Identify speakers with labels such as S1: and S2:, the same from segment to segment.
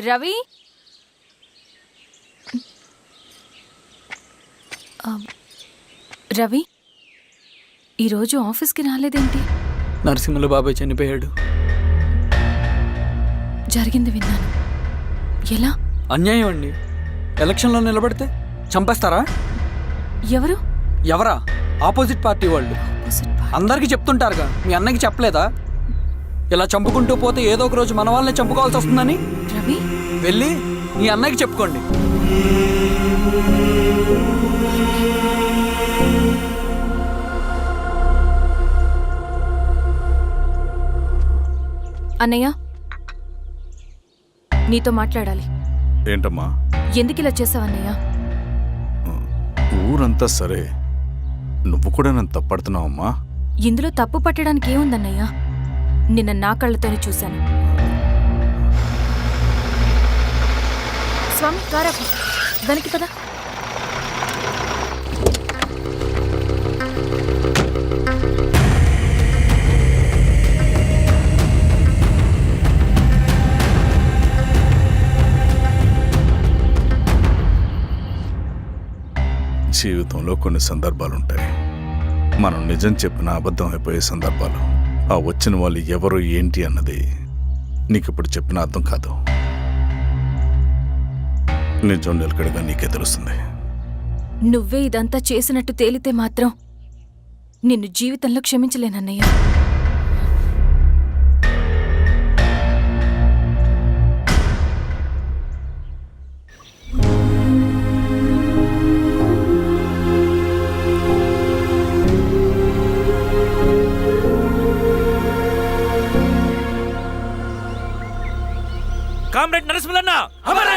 S1: రవి? రవి? ఈరోజు ఆఫీస్కి రాలేదేంటి?
S2: నరసింహుల బాబాయ్ చనిపోయాడు.
S1: జరిగింది విన్నాను. ఎలా?
S2: అన్యాయం అండి. ఎలక్షన్లో నిలబడితే చంపేస్తారా?
S1: ఎవరు?
S2: ఎవరా? ఆపోజిట్ పార్టీ వాళ్ళు. అందరికీ చెప్తుంటారుగా మీ అన్నకి చెప్పలేదా? ఇలా చంపుకుంటూ పోతే ఏదో ఒక రోజు మన వాళ్ళని చంపుకోవాల్సి వస్తుందని?
S1: రవి
S2: వెళ్ళి మీ అన్నకి చెప్పుకోండి.
S1: అన్నయ్య నీతో మాట్లాడాలి.
S3: ఏంటమ్మా?
S1: ఎందుకు ఇలా చేసావన్నయ్య
S3: ఊరంతా సరే. నువ్వు కూడా నన్ను తప్పడుతున్నావమ్మా?
S1: ఇందులో తప్పు పట్టడానికి ఏముందన్నయ్య? నిన్న నా కళ్ళతోనే చూశాను. స్వామి కారాపు దానికి కదా
S3: జీవితంలో కొన్ని సందర్భాలుంటాయి. మనం నిజం చెప్పిన అబద్ధం అయిపోయే సందర్భాలు. ఆ వచ్చిన వాళ్ళు ఎవరు ఏంటి అన్నది నీకు ఇప్పుడు చెప్పిన అర్థం కాదు. నిజం నిలకడగా నీకే తెలుస్తుంది.
S1: నువ్వే ఇదంతా చేసినట్టు తేలితే మాత్రం నిన్ను జీవితంలో క్షమించలేనన్నయ్య.
S4: కామ్రేడ్ నరసింహన్న అమరే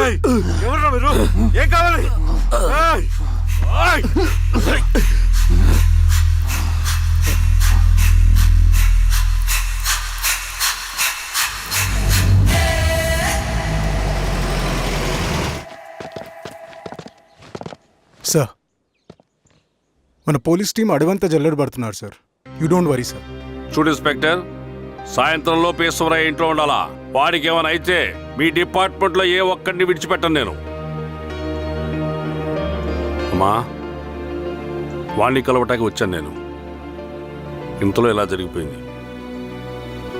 S3: ఏయ్! ఎవర్రా మీరు ఏం కావాలి!
S5: సార్ మన పోలీస్ టీం అడవంతా జల్లెడ పడుతున్నారు sir you don't worry sir
S6: చూడు ఇన్స్పెక్టర్ సాయంత్రం లోపు ఈశ్వరయ్య ఇంట్లో ఉండాలా వాడికి ఏమైనా అయితే మీ డిపార్ట్మెంట్లో ఏ ఒక్కడిని విడిచిపెట్టను నేను. అమ్మా వాణ్ణి కలవటానికి వచ్చాను నేను. ఇంతలో ఇలా జరిగిపోయింది?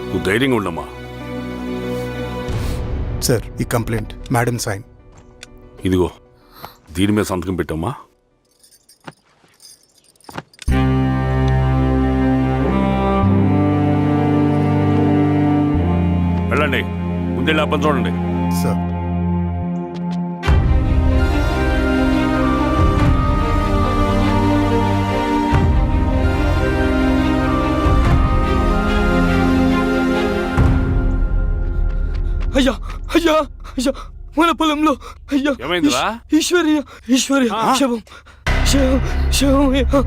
S6: నువ్వు ధైర్యంగా ఉండమ్మా.
S5: సార్ ఈ కంప్లైంట్ మేడం సైన్
S6: ఇదిగో దీని మీద సంతకం పెట్టమ్మా. ముందెళ్ళి చూడండి.
S5: సార్.
S2: అయ్యా అయ్యా అయ్యా మన పొలంలో అయ్యా
S6: ఏమైందిరా?
S2: ఈశ్- ఈశ్వర్య ఈశ్వర్య శవం శవం శవం అయ్యా.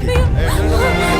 S5: 여기. 네, 네.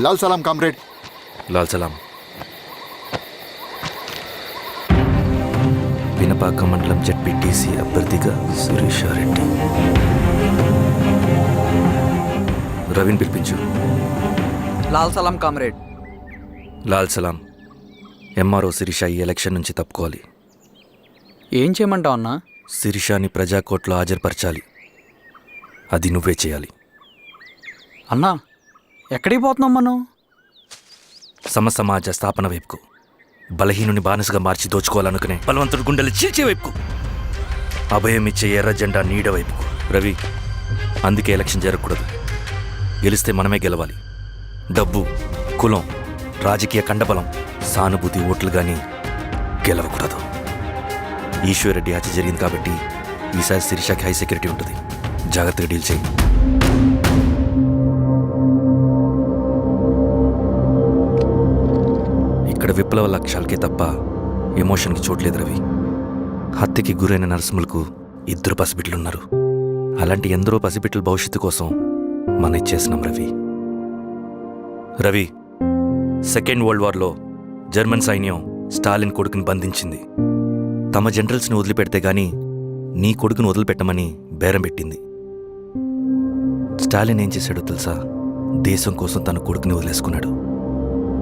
S7: లాల్ సలాం కామ్రేడ్.
S4: లాల్ సలాం. పినపాక మండలం జడ్పీటీసీ అభ్యర్థిగా సురేషారెడ్డి రవిని పిలిపించు.
S2: లాల్ సలాం కామ్రేడ్.
S4: లాల్ సలాం ఎంఆర్ఓ శిరీష ఈ ఎలక్షన్ నుంచి తప్పుకోవాలి.
S2: ఏం చేయమంటావు అన్నా?
S4: శిరీషాని ప్రజాకోర్టులో హాజరుపరచాలి. అది నువ్వే చేయాలి.
S2: అన్నా ఎక్కడికి పోతున్నాం మనం?
S4: సమసమాజ స్థాపన వైపుకు బలహీనుని బానిసగా మార్చి దోచుకోవాలనుకునే బలవంతుడు గుండెలు చీల్చే వైపుకు అభయం ఇచ్చే ఎర్ర జెండా నీడ వైపుకు. రవి అందుకే ఎలక్షన్ జరగకూడదు. గెలిస్తే మనమే గెలవాలి. డబ్బు కులం రాజకీయ కండబలం సానుభూతి ఓట్లు కానీ గెలవకూడదు. ఈశ్వరెడ్డి హత్య జరిగింది కాబట్టి ఈసారి శిరీషాకి హై సెక్యూరిటీ ఉంటుంది. జాగ్రత్తగా డీల్ చేయి. ఇక్కడ విప్లవ లక్ష్యాలకే తప్ప ఎమోషన్కి చోట్లేదు రవి. హత్యకి గురైన నరసింహులకు ఇద్దరు పసిబిడ్డలున్నారు. అలాంటి ఎందరో పసిబిడ్డల భవిష్యత్తు కోసం మనం ఇచ్చేసినాం రవి. రవి సెకండ్ వరల్డ్ వార్లో జర్మన్ సైన్యం స్టాలిన్ కొడుకుని బంధించింది. తమ జనరల్స్ని వదిలిపెడితే గాని నీ కొడుకును వదిలిపెట్టమని బేరం పెట్టింది. స్టాలిన్ ఏం చేశాడో తెలుసా? దేశం కోసం తన కొడుకుని వదిలేసుకున్నాడు.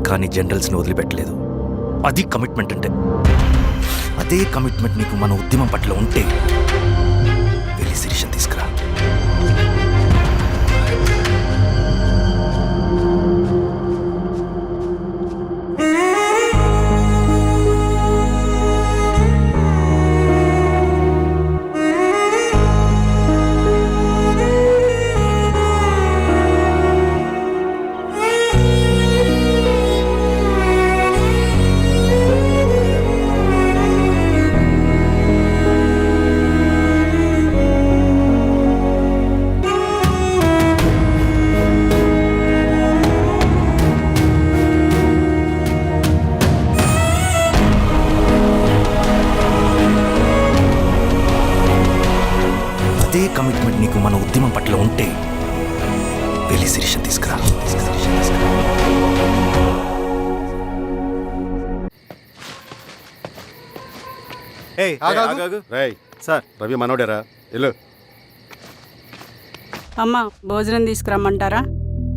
S4: కానీ జనరల్స్ని వదిలిపెట్టలేదు. అది కమిట్మెంట్ అంటే. అదే కమిట్మెంట్ నీకు మన ఉద్యమం పట్ల ఉంటే వెళ్ళి శిరీషం తీసుకురా.
S7: ఏయ్ ఆగాగు
S8: రేయ్ సార్. రవి మనోడేరా. వెళ్ళు.
S9: అమ్మ భోజనం తీసుకురమ్మంటారా?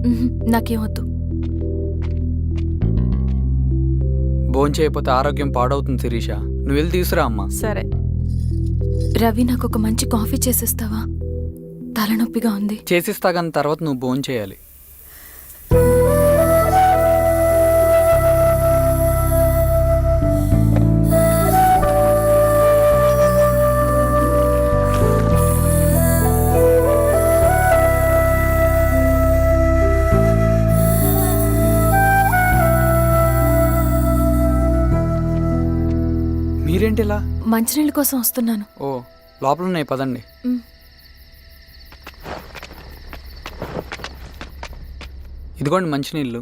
S1: ఉహుం, నాకేం వద్దు.
S2: భోజనం చేయకపోతే ఆరోగ్యం పాడవుతుంది శిరీష. నువ్వు వెళ్ళి తీసురా అమ్మా.
S9: సరే.
S1: రవి నాకు ఒక మంచి కాఫీ చేసిస్తావా? తలనొప్పిగా ఉంది.
S2: చేసిస్తా కానీ తర్వాత నువ్వు భోజనం చేయాలి
S1: మంచినీళ్ళ కోసం వస్తున్నాను.
S2: ఓ లోపల ఉన్నాయి పదండి. ఇదిగోండి మంచినీళ్ళు.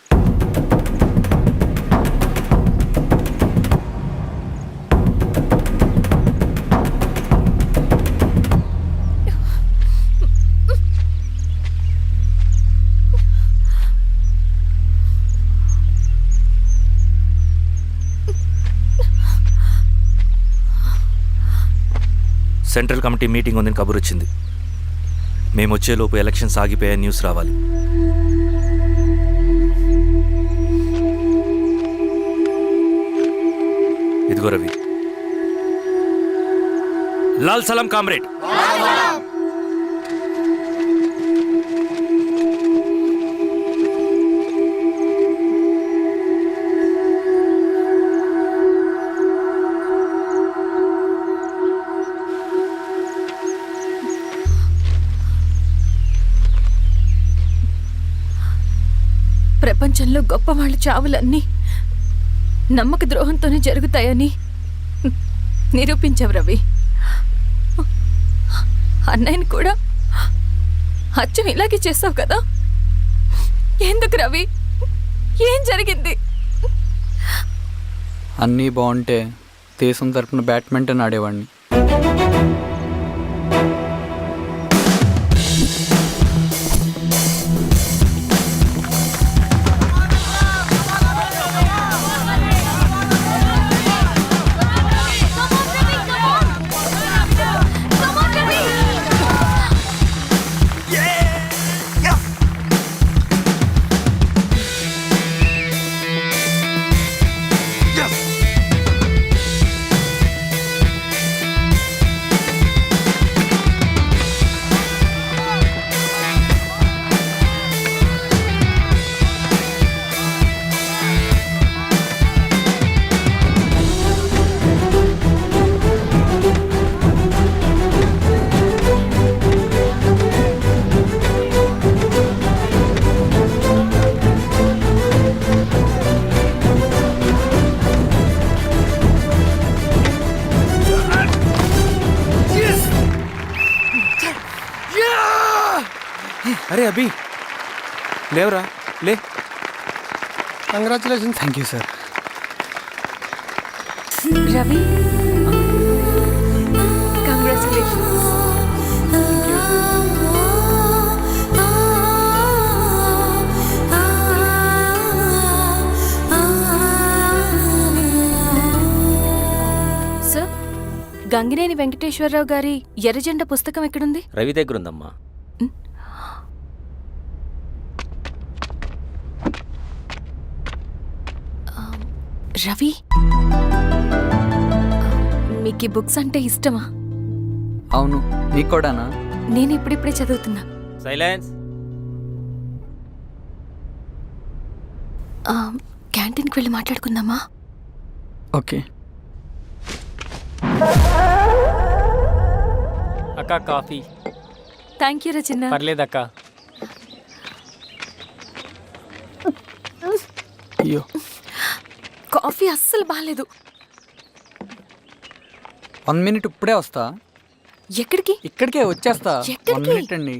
S4: సెంట్రల్ కమిటీ మీటింగ్ ఉందని కబురు వచ్చింది మేము వచ్చేలోపు ఎలక్షన్స్ ఆగిపోయే న్యూస్ రావాలి. ఇదిగో రవి. లాల్ సలం కామ్రేడ్.
S1: ప్రపంచంలో గొప్ప వాళ్ళ చావులన్నీ నమ్మక ద్రోహంతోనే జరుగుతాయని నిరూపించావు రవి. అన్నయ్యని కూడా అచ్చం ఇలాగే చేస్తావు కదా? ఎందుకు రవి? ఏం జరిగింది?
S2: అన్నీ బాగుంటే దేశం తరపున బ్యాడ్మింటన్ ఆడేవాడిని. అభి లేవరా లే.
S5: Congratulation thank you sir
S1: Ravi. Gangineni Venkateswara Rao గారి ఎర్రజెండ పుస్తకం ఎక్కడుంది?
S4: రవి దగ్గర
S1: రవి? మీకు బుక్స్ అంటే ఇష్టమా?
S2: అవును నీకు కూడానా
S1: నేను ఇప్పుడిప్పుడే చదువుతున్నా.
S4: సైలెన్స్.
S1: ఆ, క్యాంటీన్కి వెళ్ళి మాట్లాడుకుందామా?
S2: ఓకే.
S10: అక్క కాఫీ.
S1: Thank you Rachana.
S10: పర్లేదక్క.
S2: అయ్యో.
S1: కాఫీ అస్సలు బాగాలేదు
S2: వన్ మినిట్ ఇప్పుడే వస్తా.
S1: ఎక్కడికి?
S2: ఇక్కడికే వచ్చేస్తా.
S1: ఎక్కడికి?
S2: వన్ మినిట్ అండి.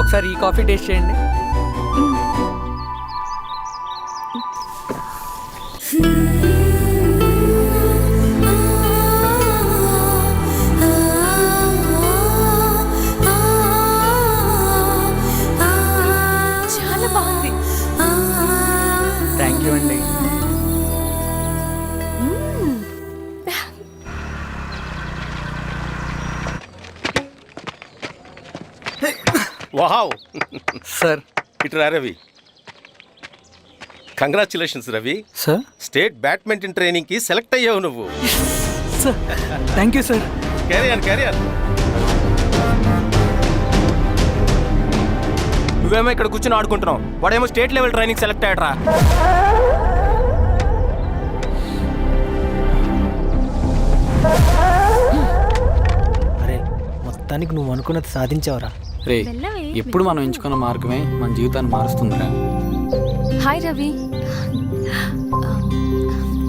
S2: ఒకసారి ఈ కాఫీ టేస్ట్ చేయండి.
S7: వావ్.
S2: సార్.
S7: ఇటు రా Ravi. Congratulations Ravi.
S2: Sir?
S7: State badminton ట్రైనింగ్కి సెలెక్ట్ అయ్యావు నువ్వు.
S2: Sir. Thank you sir.
S7: Career career
S10: నువ్వేమో ఇక్కడ కూర్చొని ఆడుకుంటున్నావు. వాడేమో స్టేట్ లెవెల్ ట్రైనింగ్ సెలెక్ట్ అయ్యాడ్రా.
S11: అరే మొత్తానికి నువ్వు అనుకున్నది సాధించావురా.
S2: రే ఎప్పుడు మనం ఎంచుకున్న మార్గమే మన జీవితాన్ని మారుస్తుందిరా.
S1: Hi Ravi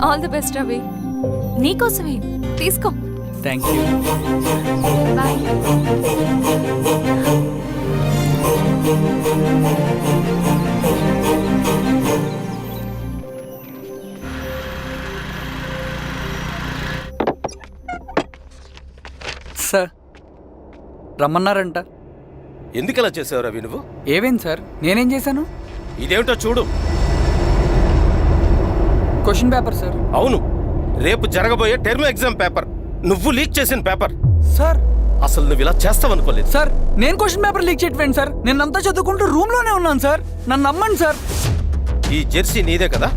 S1: all the best Ravi నీకోసమే. తీసుకో.
S2: థ్యాంక్ యూ
S1: బాయ్
S2: సార్ రమ్మన్నారంట.
S7: ఎందుకు అలా చేసావు రవి నువ్వు?
S2: ఏవేం సార్? నేనేం చేశాను?
S7: ఇదేమిటో చూడు.
S2: క్వశ్చన్ పేపర్ సార్
S7: అవును. రేపు జరగబోయే టర్మ్ ఎగ్జామ్ పేపర్ నువ్వు లీక్ చేసిన పేపర్
S2: సార్
S7: అసలు నువ్వు ఇలా చేస్తావనుకోలేదు.
S2: సార్ నేను క్వశ్చన్ పేపర్ లీక్ చేయట్లేండి సార్ నేను అంతా చదువుకుంటూ రూమ్లోనే ఉన్నాను సార్ నన్ను నమ్మండి సార్
S7: ఈ జెర్సీ నీదే కదా?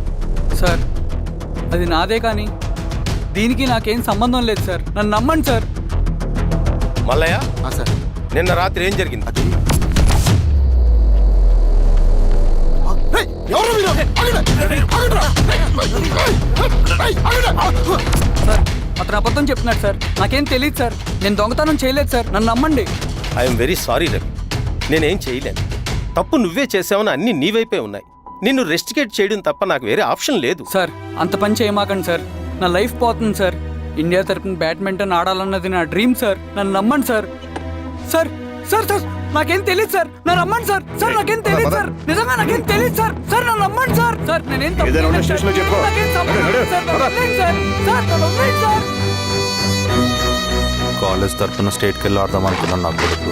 S2: సార్ అది నాదే కానీ దీనికి నాకేం సంబంధం లేదు సార్ నన్ను నమ్మండి సార్
S7: మల్లయ్య?
S8: సార్
S7: నిన్న రాత్రి ఏం జరిగింది?
S8: అది ఎవరు మీరు?
S2: సార్ అతను అబద్ధం చెప్తున్నాడు సార్. నాకేం తెలియదు సార్. నేను దొంగతనం చేయలేదు సార్. నన్ను నమ్మండి.
S7: I'm very sorry Ravi. నేనేం చేయలేను. తప్పు నువ్వే చేసావని అన్ని నీ వైపే ఉన్నాయి. నిన్ను రెస్టికేట్ చేయడం తప్ప నాకు వేరే ఆప్షన్ లేదు.
S2: సార్ అంత పని చేయమాకండి సార్. నా లైఫ్ పోతుంది సార్. ఇండియా తరపున బ్యాడ్మింటన్ ఆడాలన్నది నా డ్రీమ్ సార్. నన్ను నమ్మండి సార్. సార్ సార్ సార్ నాకేం తెలియదు సార్. నన్ను నమ్మండి సార్. సార్ నాకేం తెలియదు సార్. నిజంగా నాకేం తెలియదు సార్. సార్ నన్ను నమ్మండి సార్. సార్ నేనేం తప్పు
S8: ఏదైనా ఉంటే
S2: చేయలేదు సార్. సార్. నన్ను సార్.
S4: కాలేజ్ తరఫున స్టేట్కి వెళ్ళి ఆడదాం అనుకున్నాను నా కొడుకు.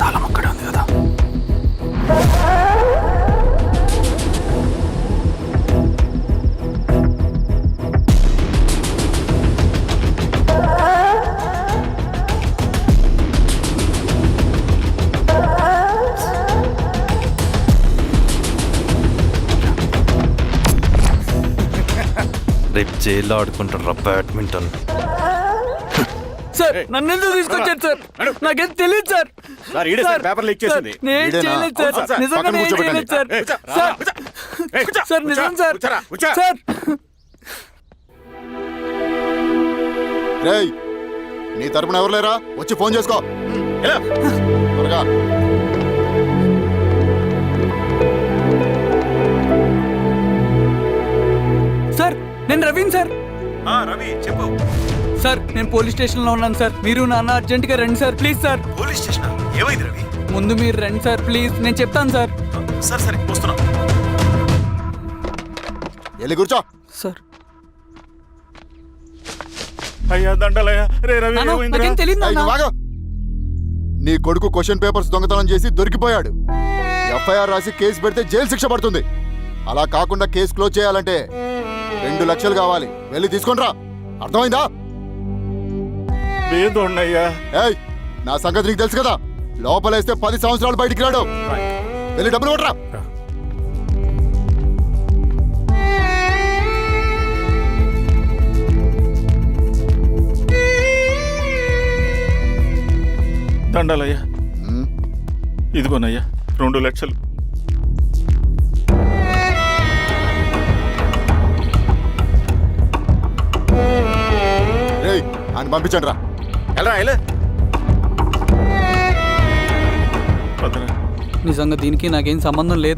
S4: తాళం అక్కడే ఉంది కదా. జైల్లో ఆడుకుంటారా బ్యాడ్మింటన్?
S2: సార్ నన్ను ఎందుకు తీసుకొచ్చారు సార్? నాకేం తెలియదు సార్.
S8: సార్, ఈడే సార్ పేపర్ లీక్ చేసింది.
S2: సార్, నేను? చేయలేదు నిజంగా నేను. చేయలేదు సార్. సార్ సార్ నిజం
S7: రేయ్
S8: నీ తరపున ఎవరు లేరా? వచ్చి ఫోన్ చేసుకో? త్వరగా.
S2: నేను రవీన్ సార్.
S4: రవి చెప్పు.
S2: సార్ నేను పోలీస్ స్టేషన్లో ఉన్నాను సార్. మీరు నాన్న అర్జెంట్గా రండి sir please sir.
S4: Police station? ఏమైంది రవి?
S2: ముందు మీరు రండి సార్ ప్లీజ్. నేను చెప్తాను సార్.
S4: సరే సరే వస్తున్నా.
S8: వెళ్ళి కూర్చో.
S2: సార్.
S8: అయ్యా దండలయ్యా. రే రవి
S2: నాన్న, నాకేం తెలియదు నాన్న.
S8: ఆగు. నీ కొడుకు క్వశ్చన్ పేపర్స్ దొంగతనం చేసి దొరికిపోయాడు. ఎఫ్ఐఆర్ రాసి కేసు పెడితే జైలు శిక్ష పడుతుంది. అలా కాకుండా కేసు క్లోజ్ చేయాలంటే రెండు లక్షలు కావాలి. వెళ్ళి తీసుకొని రా. అర్థమైందా? ఏయ్ నా సంగతి నీకు తెలుసు కదా. లోపలేస్తే పది సంవత్సరాలు బయటికి రాడు. వెళ్ళి డబ్బులు కొట్టరా దండలయ్యా. ఇదిగోనయ్యా రెండు లక్షలు. అని పంపించండి రా.
S7: ఎలా ఎలా
S2: నిజంగా దీనికి నాకేం సంబంధం లేదు.